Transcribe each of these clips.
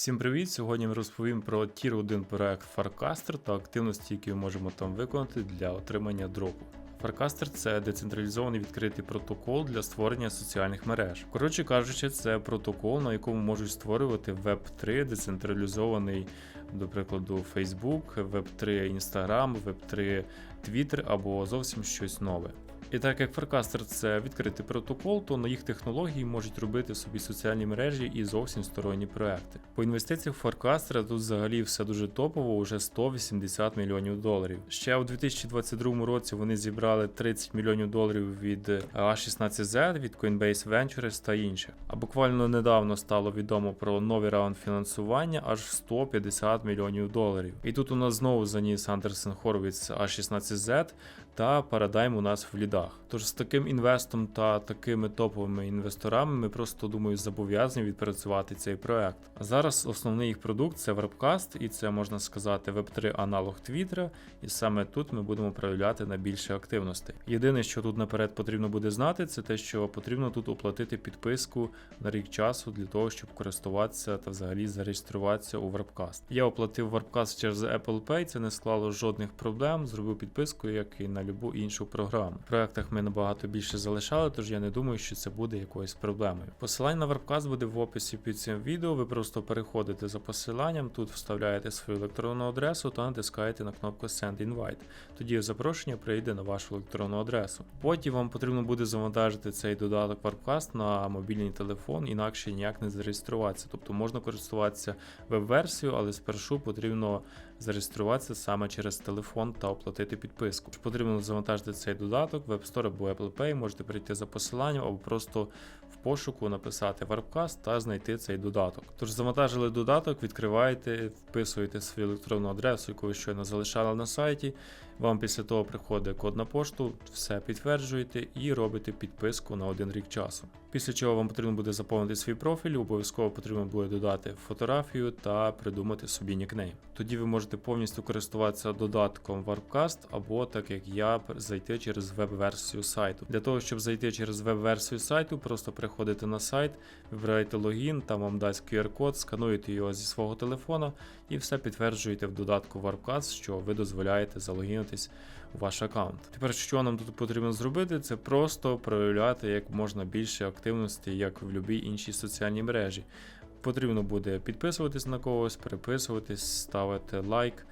Всім привіт! Сьогодні ми розповім про Tier 1 проект Farcaster та активності, які ми можемо там виконати для отримання дропу. Farcaster – це децентралізований відкритий протокол для створення соціальних мереж. Коротше кажучи, це протокол, на якому можуть створювати Web3 децентралізований, до прикладу, Facebook, Web3 Instagram, Web3 Twitter або зовсім щось нове. І так як Farcaster це відкритий протокол, то на їх технології можуть робити собі соціальні мережі і зовсім сторонні проекти. По інвестиціях Farcaster тут взагалі все дуже топово, уже 180 мільйонів доларів. Ще у 2022 році вони зібрали 30 мільйонів доларів від A16Z, від Coinbase Ventures та інших. А буквально недавно стало відомо про новий раунд фінансування аж 150 мільйонів доларів. І тут у нас знову заніс Андерсен Хоровіц A16Z та Paradigm у нас в лідах. Тож з таким інвестом та такими топовими інвесторами ми просто думаю зобов'язані відпрацювати цей проект. Зараз основний їх продукт це Webcast, і це можна сказати Web3 аналог Твіттера, і саме тут ми будемо проявляти на більше активностей. Єдине, що тут наперед потрібно буде знати, це те, що потрібно тут оплатити підписку на рік часу для того, щоб користуватися та взагалі зареєструватися у Webcast. Я оплатив Webcast через Apple Pay, це не склало жодних проблем. Зробив підписку, як і на любу іншу програму. В проектах ми набагато більше залишали, тож я не думаю, що це буде якоюсь проблемою. Посилання на Webcast буде в описі під цим відео. Ви просто переходите за посиланням, тут вставляєте свою електронну адресу та натискаєте на кнопку Send Invite. Тоді запрошення прийде на вашу електронну адресу. Потім вам потрібно буде завантажити цей додаток Webcast на мобільний телефон, інакше ніяк не зареєструватися. Тобто можна користуватися веб-версією, але спершу потрібно зареєструватися саме через телефон та оплатити підписку. Потрібно завантажити цей додаток в App Store або Apple Pay, можете перейти за посиланням або просто пошуку написати Warpcast та знайти цей додаток. Тож завантажили додаток, відкриваєте, вписуєте свою електронну адресу, яку ви щойно залишали на сайті. Вам після того приходить код на пошту, все підтверджуєте і робите підписку на один рік часу. Після чого вам потрібно буде заповнити свій профіль, обов'язково потрібно буде додати фотографію та придумати собі нікнейм. Тоді ви можете повністю користуватися додатком Warpcast або так як я зайти через веб-версію сайту. Для того, щоб зайти через веб-версію сайту, просто переходите на сайт, вибираєте логін, там вам дасть QR-код, скануєте його зі свого телефона і все підтверджуєте в додатку Warpcast, що ви дозволяєте залогінитись у ваш аккаунт. Тепер, що нам тут потрібно зробити, це просто проявляти як можна більше активності, як в будь-якій іншій соціальній мережі. Потрібно буде підписуватись на когось, переписуватись, ставити лайк,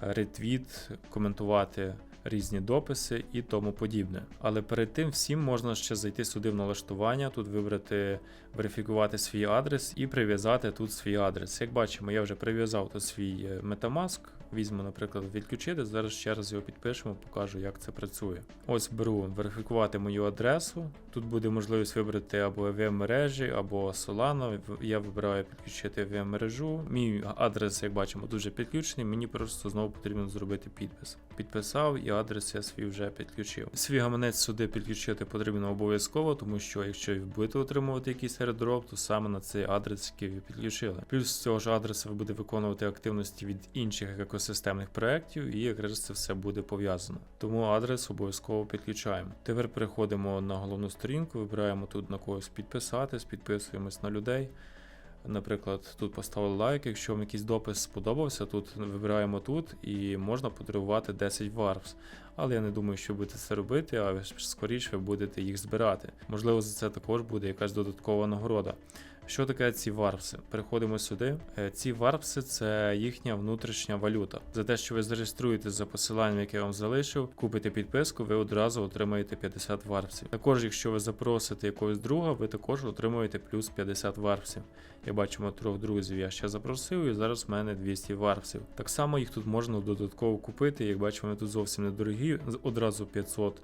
ретвіт, коментувати різні дописи і тому подібне. Але перед тим всім можна ще зайти сюди в налаштування, тут вибрати, верифікувати свій адрес і прив'язати тут свій адрес. Як бачимо, я вже прив'язав тут свій Metamask. Візьму, наприклад, відключити. Зараз ще раз його підпишемо, покажу, як це працює. Ось беру верифікувати мою адресу. Тут буде можливість вибрати або EVM мережі, або Solana. Я вибираю підключити EVM мережу. Мій адрес, як бачимо, дуже підключений. Мені просто знову потрібно зробити підпис. Підписав і адрес я свій вже підключив. Свій гаманець сюди підключити потрібно обов'язково, тому що якщо ви будете отримувати якийсь airdrop, то саме на цей адрес, який ви підключили. Плюс з цього ж адресу ви будете виконувати активності від інших екосистемних проєктів, і якраз це все буде пов'язано. Тому адрес обов'язково підключаємо. Тепер переходимо на головну сторінку, вибираємо тут на когось підписатись, підписуємось на людей. Наприклад, тут поставили лайк, якщо вам якийсь допис сподобався, тут вибираємо тут і можна потребувати 10 варпс. Але я не думаю, що будете це робити, а скоріше ви будете їх збирати. Можливо, за це також буде якась додаткова нагорода. Що таке ці варпси? Переходимо сюди. Е, Ці варпси це їхня внутрішня валюта. За те, що ви зареєструєте за посиланням, яке я вам залишив, купите підписку, ви одразу отримаєте 50 варпсів. Також, якщо ви запросите якогось друга, ви також отримуєте плюс 50 варпсів. Як бачимо, трьох друзів я ще запросив, і зараз в мене 200 варпсів. Так само їх тут можна додатково купити. Як бачимо, вони тут зовсім недорогі, одразу 500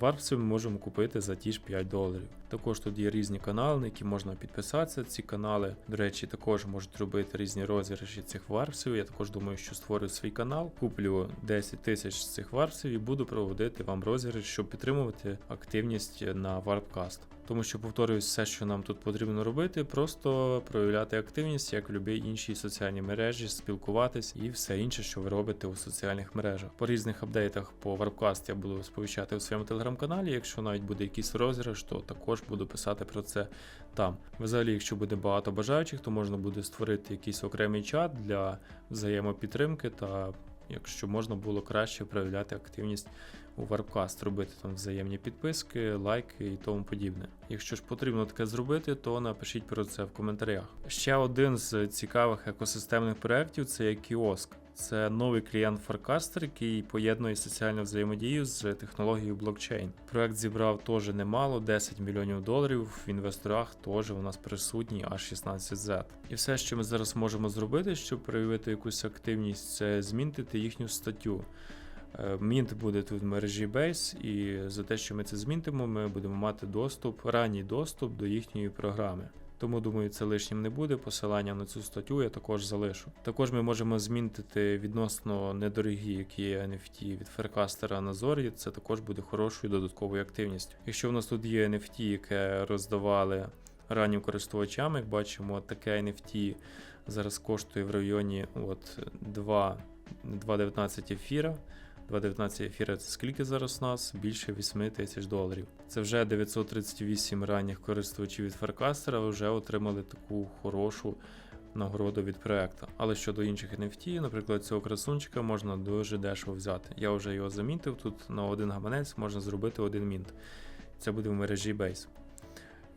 варпсів ми можемо купити за ті ж 5 доларів. Також тут є різні канали, на які можна підписатися. Ці канали, до речі, також можуть робити різні розіграші цих варпсів. Я також думаю, що створю свій канал, куплю 10 тисяч цих варпсів і буду проводити вам розіграш, щоб підтримувати активність на Warpcast. Тому що повторююсь, все, що нам тут потрібно робити, просто проявляти активність, як в будь-якій іншій соціальній мережі, спілкуватись і все інше, що ви робите у соціальних мережах. По різних апдейтах по Warpcast я буду сповіщати у своєму телеграм-каналі. Якщо навіть буде якийсь розіграш, то також буду писати про це там. Взагалі, якщо буде багато бажаючих, то можна буде створити якийсь окремий чат для взаємопідтримки та якщо можна було краще проявляти активність у Warpcast, робити там взаємні підписки, лайки і тому подібне. Якщо ж потрібно таке зробити, то напишіть про це в коментарях. Ще один з цікавих екосистемних проєктів це є кіоск. Це новий клієнт Farcaster, який поєднує соціальну взаємодію з технологією блокчейн. Проект зібрав теж немало, 10 мільйонів доларів. В інвесторах теж у нас присутній А16Z. І все, що ми зараз можемо зробити, щоб проявити якусь активність, це змінити їхню статтю. Е, Мінт буде тут в мережі Base, і за те, що ми це змінтимо, ми будемо мати доступ, ранній доступ до їхньої програми. Тому думаю, це лишнім не буде. Посилання на цю статтю я також залишу. Також ми можемо змінити відносно недорогі, які є NFT від Faircaster на Зорі. Це також буде хорошою додатковою активністю. Якщо в нас тут є NFT, яке роздавали раннім користувачам, як бачимо, таке NFT зараз коштує в районі от 2 2,19 ефіра. 2,19 ефіра це скільки зараз у нас? Більше 8 тисяч доларів. Це вже 938 ранніх користувачів від Farcaster вже отримали таку хорошу нагороду від проекту. Але щодо інших NFT, наприклад, цього красунчика можна дуже дешево взяти. Я вже його замітив. Тут на один гаманець можна зробити один мінт. Це буде в мережі Base.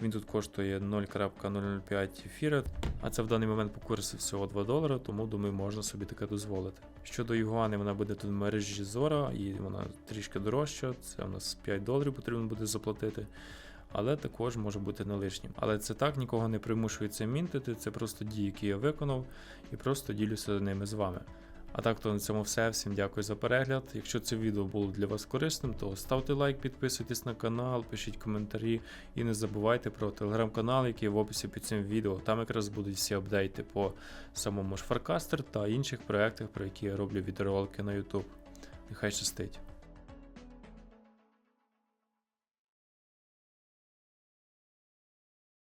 Він тут коштує 0.005 ефіра, а це в даний момент по курсу всього 2 долара, тому думаю, можна собі таке дозволити. Щодо Югани, вона буде тут в мережі Zora, і вона трішки дорожча. Це у нас 5 доларів потрібно буде заплатити. Але також може бути не лишнім. Але це так, нікого не примушує це мінтити, це просто дії, які я виконав, і просто ділюся ними з вами. А так, то на цьому все. Всім дякую за перегляд. Якщо це відео було для вас корисним, то ставте лайк, підписуйтесь на канал, пишіть коментарі і не забувайте про телеграм-канал, який в описі під цим відео. Там якраз будуть всі апдейти по самому ж Farcaster та інших проєктах, про які я роблю відеоролики на YouTube. Нехай щастить!